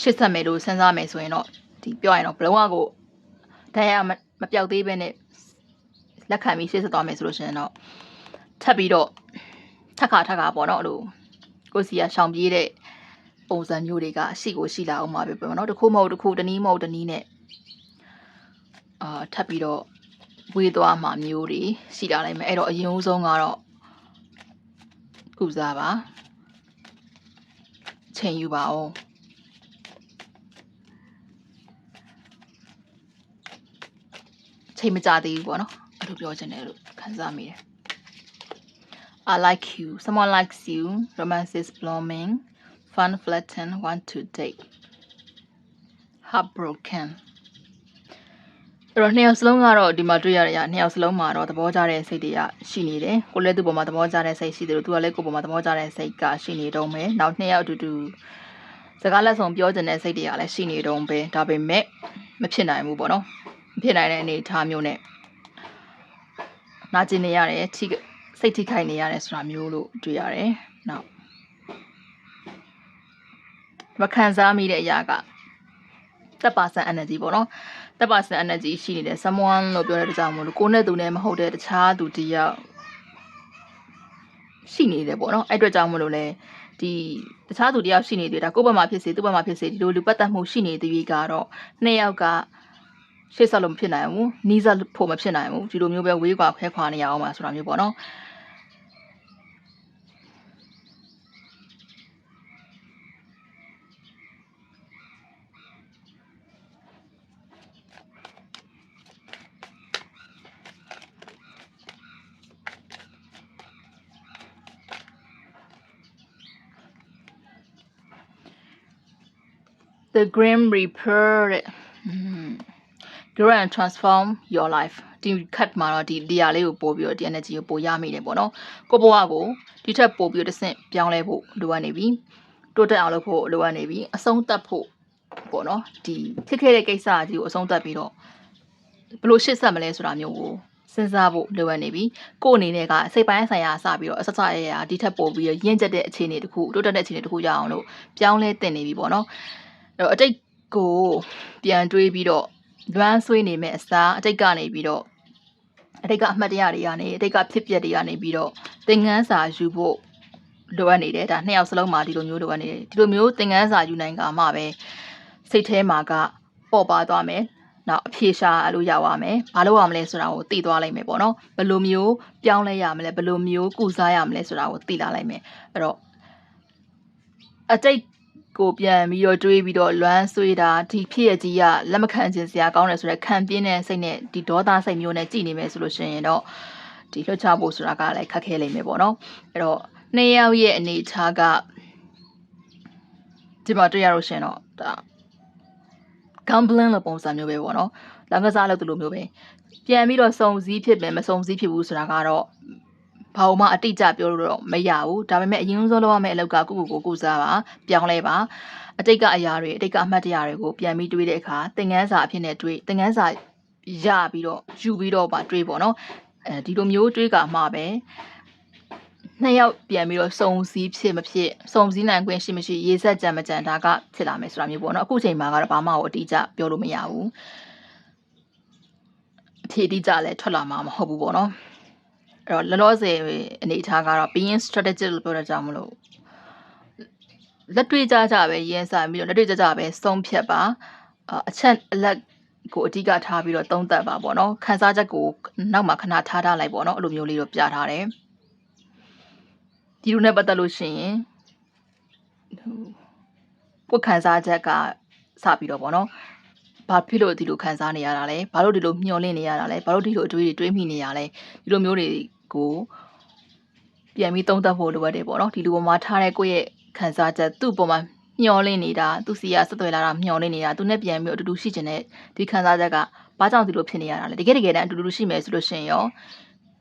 ရှေ့ဆက်မယ်လို့စဉ်းစားမယ်ဆိုရင်တော့ဒီပြောရင်တော့ဘလုံးဝကိုတရားမပြောက်သေးပဲနဲ့လက်ခံပြီးရှေ့ဆက်သွားမယ်ဆိုလို့ရှိရင်တော့ထပ်ပြီးတော့ထက်ခါထက်ခါပေါ့နော်အဲ့လိုကိုစီကရှောင်ပြေးတဲ့ပုံစံမျိုးတွေကရှိကိုရှိလာအောင်ပါပဲပေါ့နော်တခုမဟုတ်တခုတနည်းမဟုတ်တနည်းနဲ့ အာထပ်ပြီးတော့ဝေးသွားမှာမျိုးတွေရှိလာနိုင်မယ်အဲ့တော့အရင်ဦးဆုံးကတော့ကုစားပါချိန်ယူပါအောင်ချိန်မကြသေးဘူးပေါ့နော်အဲ့လိုပြောချင်တယ်လို့ခံစားမိတယ် I like you someone likes you romance is blooming fun flatten want to date heartbroken အဲ့တော့နှစ်ယောက်စလုံးကတော့ဒီမှာတွေ့ရတဲ့အရာနှစ်ယောက်စလုံးမှာတော့သဘောကျတဲ့စိတ်တွေကရှိနေတယ်ကိုလည်းသူ့ပေါ်မှာသဘောကျတဲ့စိတ်ရှိတယ်လို့သူကလည်းကိုယ်ပေါ်မှာသဘောကျတဲ့စိတ်ကရှိနေတော့မယ်နောက်နှစ်ယောက်အတူတူစကားလက်ဆောင်ပြောချင်တဲ့စိတ်တွေကလည်းရှိနေတော့ပဲဒါပေမဲ့မဖြစ်နိုင်ဘူးပေါ့နော်မဖြစ်နိုင်တဲ့အနေအထားမျိုးနဲ့နာကျင်နေရတယ်ထိစိတ်ထိခိုက်နေရတယ်ဆိုတာမျိုးလို့တွေ့ရတယ်နောက်မခံစားမိတဲ့အရာကသက်ပါစံ energy ပေါ့နော် သက်ပါစံ energy ရှိနေတယ် someone လို့ပြောတဲ့တကြောင်မို့လို့ကိုယ်နဲ့သူနဲ့မဟုတ်တဲ့တခြားသူတယောက်ရှိနေတယ်ပေါ့နော်အဲ့အတွက်ကြောင့်မလို့လဲဒီတခြားသူတယောက်ရှိနေသေးတာကိုယ့်ဘက်မှာဖြစ်စေသူ့ဘက်မှာဖြစ်စေဒီလိုလူပတ်သက်မှုရှိနေသေးပြီးကတော့နှစ်ယောက်ကရှေ့ဆက်လို့မဖြစ်နိုင်ဘူးနီးစပ်ဖို့မဖြစ်နိုင်ဘူးဒီလိုမျိုးပဲဝေးကွာခွဲခွာနေရအောင်ပါဆိုတာမျိုးပေါ့နော် the grim reaper တဲ့ grow and transform your life ဒီ cut မှာတော့ဒီဒီယာလေးကိုပို့ပြီးတော့ဒီ energy ကိုပို့ရမိတယ်ပေါ့နော်ကိုဘဝကိုဒီထက်ပို့ပြီးတော့တစ်ဆင့်ပြောင်းလဲဖို့လိုအပ်နေပြီတိုးတက်အောင်လုပ်ဖို့လိုအပ်နေပြီအဆုံးသတ်ဖို့ပေါ့နော်ဒီဖြစ်ခဲ့တဲ့ကိစ္စကြီးကိုအဆုံးသတ်ပြီးတော့ဘယ်လိုရှေ့ဆက်မလဲဆိုတာမျိုးကိုစဉ်းစားဖို့လိုအပ်နေပြီကို့အနေနဲ့ကစိတ်ပိုင်းဆိုင်ရာစပြီးတော့အစစရရဒီထက်ပို့ပြီးရင့်ကျက်တဲ့အခြေအနေတစ်ခုတိုးတက်တဲ့အခြေအနေတစ်ခုရအောင်လို့ပြောင်းလဲတင်နေပြီပေါ့နော်အဲ့ တော့အတိတ်ကိုပြန်တွေးပြီးတော့လွမ်းဆွေးနေမဲ့အစားအတိတ်ကနေပြီးတော့အတိတ်ကအမှတ်တရတွေကနေအတိတ်ကဖြစ်ပျက်တွေကနေပြီးတော့သင်ငန်းစာယူဖို့လိုအပ်နေတယ်ဒါနှစ်ယောက်စလုံးမှာဒီလိုမျိုးလိုအပ်နေတယ်ဒီလိုမျိုးသင်ခန်းစာယူနိုင်ကမှပဲစိတ်ထဲမှာကပေါ်ပါသွားမယ်နောက်အဖြေရှာလို့ရပါမယ်ဘာလို့ရမလဲဆိုတာကိုသိသွားလိုက်မယ်ပေါ့နော်ဘယ်လိုမျိုးပြောင်းလဲရမလဲဘယ်လိုမျိုးကုစားရမလဲဆိုတာကိုသိလာလိုက်မယ်အဲ့တော့အတိတ် ကိုပြန်ပြီးတော့တွေးပြီးတော့လွမ်းဆွေးတာဒီဖြစ်ရကြီးကလက်မခံခြင်းစရာကောင်းတယ်ဆိုတော့ခံပြင်းတဲ့စိတ်နဲ့ဒီဒေါသစိတ်မျိုးနဲ့ကြည်နေမယ်ဆိုလို့ရှိရင်တော့ဒီလွှတ်ချဖို့ဆိုတာကလည်းခက်ခဲလိမ့်မယ်ပေါ့နော်အဲ့တော့နှစ်ယောက်ရဲ့အနေအထားကဒီမှာတွေ့ရလို့ရှရင်တော့ဒါ gambling လို့ပုံစံမျိုးပဲပေါ့နော်လမ်းကစားလို့ဒီလိုမျိုးပဲပြန်ပြီးတော့စုံစည်းဖြစ်မယ်မစုံစည်းဖြစ်ဘူးဆိုတာကတော့ ဘာမှအတိအကျပြောလို့တော့မရဘူးဒါပေမဲ့အရင်ဆုံးလုပ်ရမယ့်အလုပ်ကကိုယ့်ကိုယ်ကိုကုစားပါပြောင်းလဲပါအတိတ်ကအရာတွေအတိတ်ကအမှတ်တရတွေကိုပြန်ပြီးတွေးတဲ့အခါသင်ခန်းစာအဖြစ်နဲ့တွေးသင်ခန်းစာရပြီးတော့ယူပြီးတော့ပါတွေးပေါ့နော်အဲဒီလိုမျိုးတွေးကမှပဲနှစ်ယောက်ပြန်ပြီးတော့စုံစည်းဖြစ်မဖြစ်စုံစည်းနိုင်ခွင့်ရှိမရှိရေးဆက်ကြံမကြံဒါကဖြစ်လာမယ်ဆိုတာမျိုးပေါ့နော်အခုချိန်မှာကတော့ဘာမှကိုအတိအကျပြောလို့မရဘူးအဖြေအတိအကျလည်းထွက်လာမှာမဟုတ်ဘူးပေါ့နော်အဲ့ တော့လောလောဆယ်အနေအထားကတော့ being strategic လို့ပြောရကြမလို့လက်တွေ့ကြကြပဲရင်းစားပြီးတော့လက်တွေ့ကြကြပဲဆုံးဖြတ်ပါအချက်အလက်ကိုအဓိကထားပြီးတော့သုံးသပ်ပါပေါ့နော်ခန်းစားချက်ကိုနောက်မှခဏထားထားလိုက်ပေါ့နော်အဲ့လိုမျိုးလေးတော့ပြထားတယ်ဒီလိုနဲ့ပတ်သက်လို့ရှိရင်ကိုယ်ခန်းစားချက်ကစပြီးတော့ပေါ့နော်ဘာဖြစ်လို့ဒီလိုခံစားနေရတာလဲဘာလို့ဒီလိုမျောလင့်နေရတာလဲဘာလို့ဒီလိုအတွေးတွေတွေးမိနေရလဲဒီလိုမျိုးတွေ ကိုပြန်ပြီးသုံးသပ်ဖို့လိုအပ်တယ်ပေါ့နော်ဒီလိုပေါ်မှာထားတဲ့ကိုယ့်ရဲ့ခံစားချက်သူ့ပေါ်မှာမျောလင့်နေတာသူစီကဆက်သွယ်လာတာမျောလင့်နေတာသူနဲ့ပြန်ပြီးအတူတူရှိကျင်တဲ့ဒီခံစားချက်ကဘာကြောင့်ဒီလိုဖြစ်နေရတာလဲတကယ်တကယ်တမ်းအတူတူရှိမယ်ဆိုလို့ရှိရင်ရော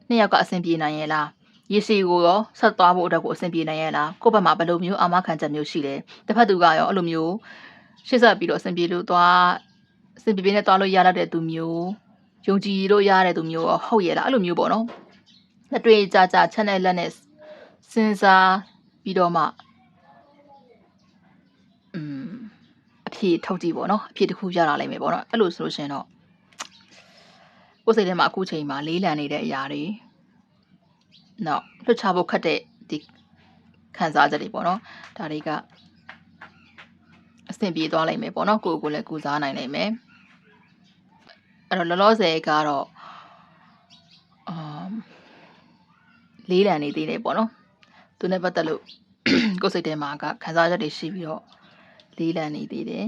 နှစ်ယောက်ကအဆင်ပြေနိုင်ရဲ့လားရေစီကိုရောဆက်သွားဖို့အတွက်ကိုအဆင်ပြေနိုင်ရဲ့လားကိုယ့်ဘက်မှာဘယ်လိုမျိုးအာမခံချက်မျိုးရှိလဲတစ်ဖက်သူကရောအဲ့လိုမျိုးရှေ့ဆက်ပြီးတော့အဆင်ပြေလို့သွားအဆင်ပြေပြေနဲ့သွားလို့ရတဲ့သူမျိုးယုံကြည်လို့ရတဲ့သူမျိုးရောဟုတ်ရဲ့လားအဲ့လိုမျိုးပေါ့နော် လက်တွေ့ကြကြ channel လက်နဲ့စဉ်းစားပြီးတော့မှอืมအဖြေထုတ်ကြည့်ပေါ့နော်အဖြေတစ်ခုရလာလိမ့်မယ်ပေါ့နော်အဲ့လိုဆိုလို့ရှင်တော့ကိုယ်စိတ်ထဲမှာအခုချိန်မှာလေးလံနေတဲ့အရာတွေနော်လွှတ်ချဖို့ခက်တဲ့ဒီခံစားချက်တွေပေါ့နော်ဒါတွေကအဆင်ပြေသွားလိမ့်မယ်ပေါ့နော်ကိုယ်ကိုယ်လည်းကုစားနိုင်လိမ့်မယ်အဲ့တော့လောလောဆယ်ကတော့အမ် လေးလံနေသေးတယ်ပေါ့နော်သူနဲ့ပတ်သက်လို့ကိုယ်စိတ်ထဲမှာကခံစားချက်တွေရှိပြီးတော့လေးလံနေသေးတယ်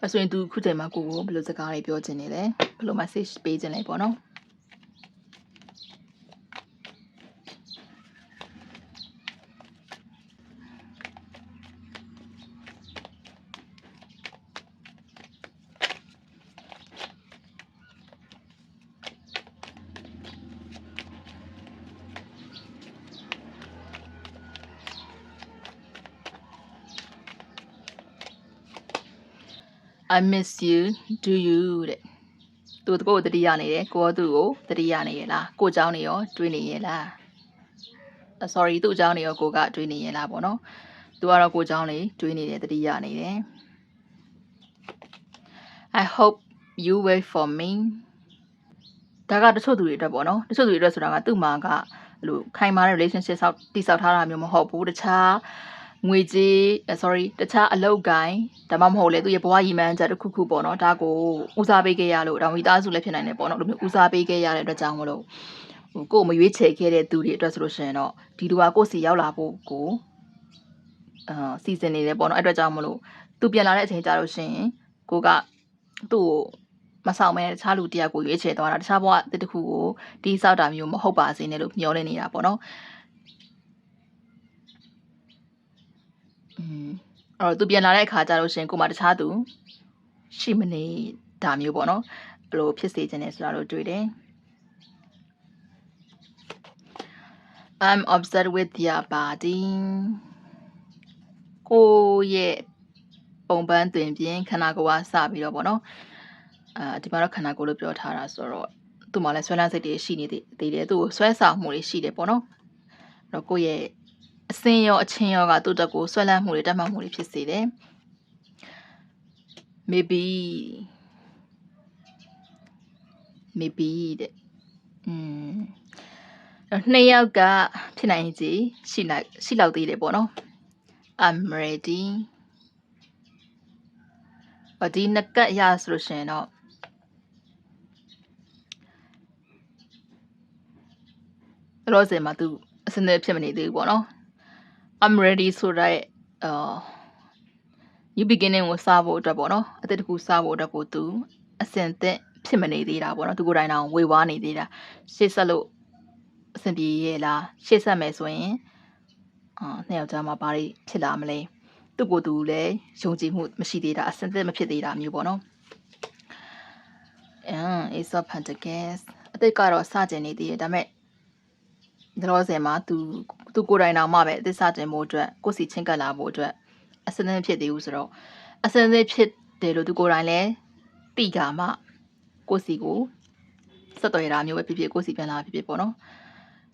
ဒါဆိုရင်သူခုချိန်မှာကိုကိုဘယ်လိုစကားတွေပြောချင်နေလဲဘယ်လို message ပေးချင်လဲပေါ့နော် I miss you do you တဲ့သူတကိုယ်တတိယနေတယ်ကိုရောသူ့ကိုတတိယနေရလားကိုเจ้าနေရောတွေးနေရလား sorry သူ့เจ้าနေရောကိုကတွေးနေရလားပေါ့နော်သူကတော့ကိုเจ้าလေးတွေးနေတယ်တတိယနေတယ် I hope you wait for me ဒါကတချို့သူတွေအတွက်ပေါ့နော်တချို့သူတွေအတွက်ဆိုတာကသူ့မှာကအဲ့လိုခိုင်မာတဲ့ relationship ဆောက်တိဆောက်ထားတာမျိုးမဟုတ်ဘူးတခြား ငွေကြေး sorry တခြားအလုပ်ကိုင်းဒါမှမဟုတ်လေသူရဲ့ဘဝရည်မှန်းချက်တစ်ခုခုပေါ့နော်ဒါကိုဦးစားပေးခဲ့ရလို့ဒါမိသားစုလည်းဖြစ်နိုင်တယ်ပေါ့နော်ဒီလိုမျိုးဦးစားပေးခဲ့ရတဲ့အတွက်ကြောင့်မလို့ဟိုကိုယ်မရွေးချယ်ခဲ့တဲ့သူတွေအတွက်ဆိုလို့ရှိရင်တော့ဒီလူကကိုယ့်စီရောက်လာဖို့ကိုအာစီစဉ်နေတယ်ပေါ့နော်အဲ့အတွက်ကြောင့်မလို့သူပြန်လာတဲ့အချိန်ကြာလို့ရှိရင်ကိုကသူ့ကိုမဆောင်မဲတခြားလူတယောက်ကိုရွေးချယ်သွားတာတခြားဘဝတစ်ခုကိုဒီစောက်တာမျိုးမဟုတ်ပါစေနဲ့လို့မျှော်လင့်နေတာပေါ့နော်อืม အဲ့တော့သူပြန်လာတဲ့အခါကျတော့ရှင်ကိုမတခြားသူရှိမနေတာမျိုးပေါ့နော်အဲ့လိုဖြစ်စေခြင်းနဲ့ဆိုတာလို့တွေ့တယ် I'm obsessed with your body ကိုရဲ့ပုံပန်းတွင်ပြင်ခန္ဓာကိုယ်ကစပြီးတော့ပေါ့နော်အာဒီမှာတော့ခန္ဓာကိုယ်လို့ပြောထားတာဆိုတော့သူ့မှာလည်းဆွဲလန်းစိတ်တွေရှိနေသေးတယ်သူ့ကိုဆွဲဆောင်မှုတွေရှိတယ်ပေါ့နော်အဲ့တော့ကိုယ့်ရဲ့ အအစင်းရောအချင်းရောကသူ့တက်ကိုဆွဲလန်းမှုတွေတက်မှတ်မှုတွေဖြစ်စေတယ် maybe maybe တဲ့อืมအဲ့တော့နှစ်ယောက်ကဖြစ်နိုင်ကြည်ရှိလိုက်ရှိလောက်သေးတယ်ပေါ့နော် I'm ready အဒီနှစ်ကတ်ရဆိုလို့ရှိရင်တော့လောစင်မှာသူအစင်းနဲ့ဖြစ်မနေသေးဘူးပေါ့နော် I'm ready ဆိုတော့အာ new beginning ကိုစဖို့အတွက်ပေါ့နော်အသစ်တစ်ခုစဖို့အတွက်ကိုသူအစင်သက်ဖြစ်မနေသေးတာပေါ့နော်သူကိုယ်တိုင်တော့ဝေဝါးနေသေးတာရှေ့ဆက်လို့အဆင်ပြေရဲ့လားရှေ့ဆက်မယ်ဆိုရင်အာနှစ်ယောက်ကြားမှာဘာတွေဖြစ်လာမလဲသူ့ကိုယ်သူလည်းယုံကြည်မှုမရှိသေးတာအစင်သက်မဖြစ်သေးတာမျိုးပေါ့နော်အမ် Ace of Pentacles အသစ်ကတော့စကြင်နေသေးတယ်ဒါပေမဲ့ဒီလိုစင်မှာသူ သူကိုယ်တိုင်တော့မှပဲအသစ်စကြင်ဖို့အတွက်ကိုယ်စီချင်းကပ်လာဖို့အတွက်အစင်းသင်းဖြစ်သေးဘူးဆိုတော့အစင်းသင်းဖြစ်တယ်လို့သူကိုယ်တိုင်လည်းသိကြမှကိုယ့်စီကိုဆက်သွယ်တာမျိုးပဲဖြစ်ဖြစ်ကိုယ့်စီပြန်လာဖြစ်ဖြစ်ပေါ့နော်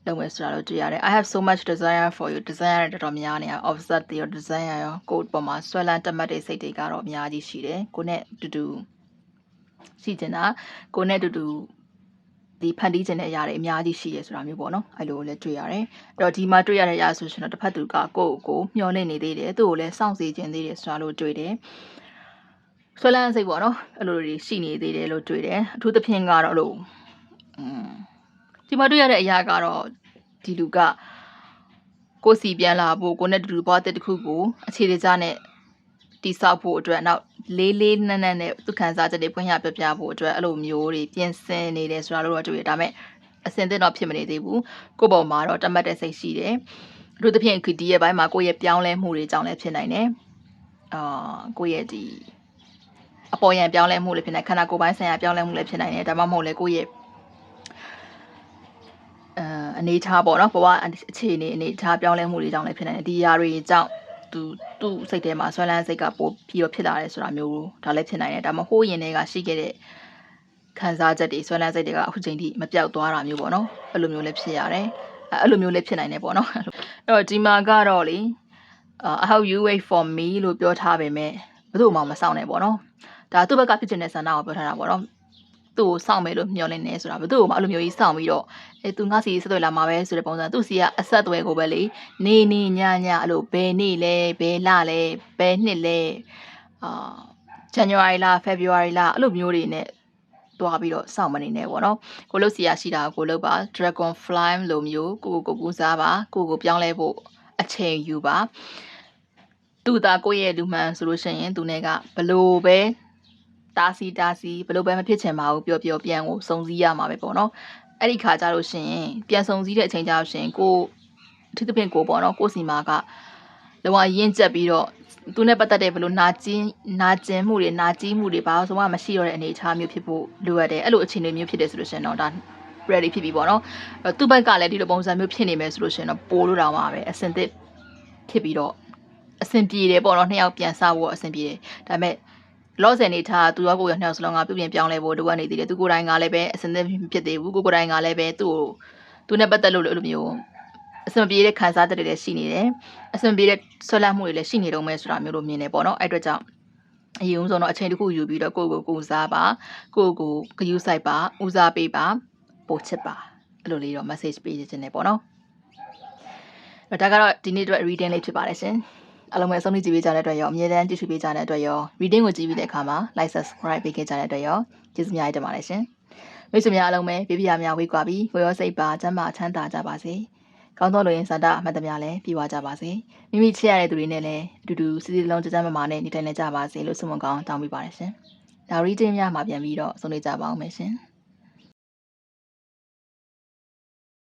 လုပ်မယ်ဆိုတာတော့တွေ့ရတယ် I have so much desire for you desire တော်တော်များနေတာ offset your desire ရောကိုယ့်ပေါ်မှာဆွဲလန်းတက်မှတ်တဲ့စိတ်တွေကတော့အများကြီးရှိတယ်ကိုနဲ့တူတူရှိကျင်တာကိုနဲ့တူတူ ဒီဖန်တီးခြင်းတဲ့အရာတွေအများကြီးရှိရဲဆိုတာမျိုးပေါ့နော်အဲ့လိုလည်းတွေ့ရတယ်အဲ့တော့ဒီမှာတွေ့ရတဲ့အရာဆိုရှင်တော့တစ်ဖက်သူကကိုယ့်ကိုမျောလင့်နေသေးတယ်သူ့ကိုလည်းစောင့်စီခြင်းသေးတယ်ဆိုတာလို့တွေ့တယ်ဆွဲလန်းစိတ်ပေါ့နော်အဲ့လိုတွေရှိနေသေးတယ်လို့တွေ့တယ်အထူးသဖြင့်ကတော့အဲ့လိုอืมဒီမှာတွေ့ရတဲ့အရာကတော့ဒီလူကကိုယ်စီပြန်လာဖို့ကိုနဲ့တူတူဘွားတဲ့တစ်ခုကိုအခြေတကျနဲ့ တိဆောက်ဖို့အတွက်နောက်လေးလေးနက်နက်နဲ့သူခံစားချက်တွေဖွင့်ရပြပြဖို့အတွက်အဲ့လိုမျိုးတွေပြင်ဆင်နေတယ်ဆိုတာလို့တော့တွေ့ရဒါပေမဲ့အစင်သင့်တော့ဖြစ်မနေသေးဘူးကိုယ့်ပေါ်မှာတော့တတ်မှတ်တဲ့စိတ်ရှိတယ်အထူးသဖြင့်ဒီရဲ့ဘိုင်းမှာကိုယ့်ရဲ့ပြောင်းလဲမှုတွေကြောင့်လည်းဖြစ်နိုင်တယ်အာကိုယ့်ရဲ့ဒီအပေါ်ယံပြောင်းလဲမှုလည်းဖြစ်နိုင်ခန္ဓာကိုယ်ပိုင်းဆိုင်ရာပြောင်းလဲမှုလည်းဖြစ်နိုင်တယ်ဒါမှမဟုတ်လည်းကိုယ့်ရဲ့အဲအနေထားပေါ့နော်ဘဝအခြေအနေအနေထားပြောင်းလဲမှုတွေကြောင့်လည်းဖြစ်နိုင်တယ်ဒီຢာတွေကြောင့် သူသူ့စိတ်ထဲမှာဆွဲလန်းစိတ်ကပိုပြီးတော့ဖြစ်လာတယ်ဆိုတာမျိုးဒါလည်းဖြစ်နိုင်တယ်ဒါမှဟိုးရင်တွေကရှိခဲ့တဲ့ခံစားချက်တွေဆွဲလန်းစိတ်တွေကအခုချိန်ထိမပြောက်သွားတာမျိုးပေါ့နော်အဲ့လိုမျိုးလည်းဖြစ်ရတယ်အဲ့လိုမျိုးလည်းဖြစ်နိုင်တယ်ပေါ့နော်အဲ့တော့ဒီမှာကတော့လေ I hope you wait for me လို့ပြောထားပေမဲ့ဘယ်သူမှမဆောင်နဲ့ပေါ့နော်ဒါသူ့ဘက်ကဖြစ်ချင်တဲ့ဆန္ဒကိုပြောထားတာပေါ့နော် သူ့ကိုစောင့်မယ်လို့မျှော်လင့်နေဆိုတာဘယ်သူ့ကိုမှအဲ့လိုမျိုးကြီးစောင့်ပြီးတော့အဲသူငါစီဆက်သွယ်လာမှာပဲဆိုတဲ့ပုံစံသူ့စီကအဆက်အသွယ်ကိုပဲလေနေနေညညအဲ့လိုဘယ်နေ့လဲဘယ်လလဲဘယ်နှစ်လဲအာ January လ February လအဲ့လိုမျိုးတွေနဲ့တွားပြီးတော့စောင့်မနေနဲ့ပေါ့နော်ကိုလို့စီရရှိတာကိုလို့ပါ Dragon Fly လိုမျိုးကိုကိုကိုကူစားပါကိုကိုပြောင်းလဲဖို့အချိန်ယူပါသူသားကိုယ့်ရဲ့လူမှန်ဆိုလို့ရှိရင်သူနဲ့ကဘလို့ပဲ တာစီတာစီဘလို့ပဲမဖြစ်ချင်ပါဘူးပြောပြောပြန်ကိုစုံစည်းရမှာပဲပေါ့နော်အဲ့ဒီခါကျလို့ရှိရင်ပြန်စုံစည်းတဲ့အချိန်ကျလို့ရှိရင်ကိုအထူးသဖြင့်ကိုပေါ့နော်ကိုစီမာကလောကရင့်ကျက်ပြီးတော့သူနဲ့ပတ်သက်တဲ့ဘလို့နာကျင်နာကျင်မှုတွေနာကြီးမှုတွေဘာလို့ဆိုမှမရှိတော့တဲ့အနေအထားမျိုးဖြစ်ဖို့လိုအပ်တယ်အဲ့လိုအခြေအနေမျိုးဖြစ်တယ်ဆိုလို့ရှိရင်တော့ဒါ ready ဖြစ်ပြီပေါ့နော်အဲ့သူ့ဘက်ကလည်းဒီလိုပုံစံမျိုးဖြစ်နေမယ်ဆိုလို့ရှိရင်တော့ပို့လို့တော့မှာပဲအစင်သစ်ဖြစ်ပြီးတော့အဆင်ပြေတယ်ပေါ့နော်နှစ်ယောက်ပြန်စားဖို့အဆင်ပြေတယ်ဒါပေမဲ့ လောဆယ်နေထားသူရောကိုရနှစ်ယောက်စလုံးကပြုပြင်ပြောင်းလဲဖို့လိုအပ်နေသေးတယ်သူကိုယ်တိုင်ကလည်းပဲအဆင်သင့်ဖြစ်သေးဘူးကိုကိုယ်တိုင်ကလည်းပဲသူ့ကိုသူနဲ့ပတ်သက်လို့လည်းအဲ့လိုမျိုးအဆင်ပြေတဲ့ခံစားချက်တွေလည်းရှိနေတယ်အဆင်ပြေတဲ့ဆွဲလန်းမှုတွေလည်းရှိနေတော့မယ်ဆိုတာမျိုးလိုမြင်နေပေါ့နော်အဲ့အတွက်ကြောင့်အရင်ဆုံးတော့အချိန်တစ်ခုယူပြီးတော့ကိုယ့်ကိုကိုယ်စားပါကိုယ့်ကိုဂယူးဆိုင်ပါဦးစားပေးပါပို့ချစ်ပါအဲ့လိုလေးတော့ message ပေးခြင်းနဲ့ပေါ့နော်ဒါကတော့ဒီနေ့အတွက် reading လေးဖြစ်ပါတယ်ရှင် အားလုံးပဲအဆုံးထိကြည့်ပေးကြတဲ့အတွက်ရောအမြဲတမ်းကြည့်ရှုပေးကြတဲ့အတွက်ရော reading ကိုကြည့်ပြီးတဲ့အခါမှာ like subscribe ပေးခဲ့ကြတဲ့အတွက်ရောကျေးဇူးများတင်ပါတယ်ရှင်မိတ်ဆွေများအားလုံးပဲပြပြများဝေးကွာပြီးကိုရောစိတ်ပါကျမ်းမာချမ်းသာကြပါစေကောင်းသောလူရင်းစာတအမှတ်တများလည်းပြည့်ဝကြပါစေမိမိချစ်ရတဲ့သူတွေနဲ့လည်းအတူတူစီစီလုံးကြမ်းကြမ်းမာမာနဲ့နေထိုင်နေကြပါစေလို့ဆုမွန်ကောင်းတောင်းပေးပါတယ်ရှင်ဒါ reading များမှာပြန်ပြီးတော့ဆုံးနေကြပါအောင်မယ်ရှင်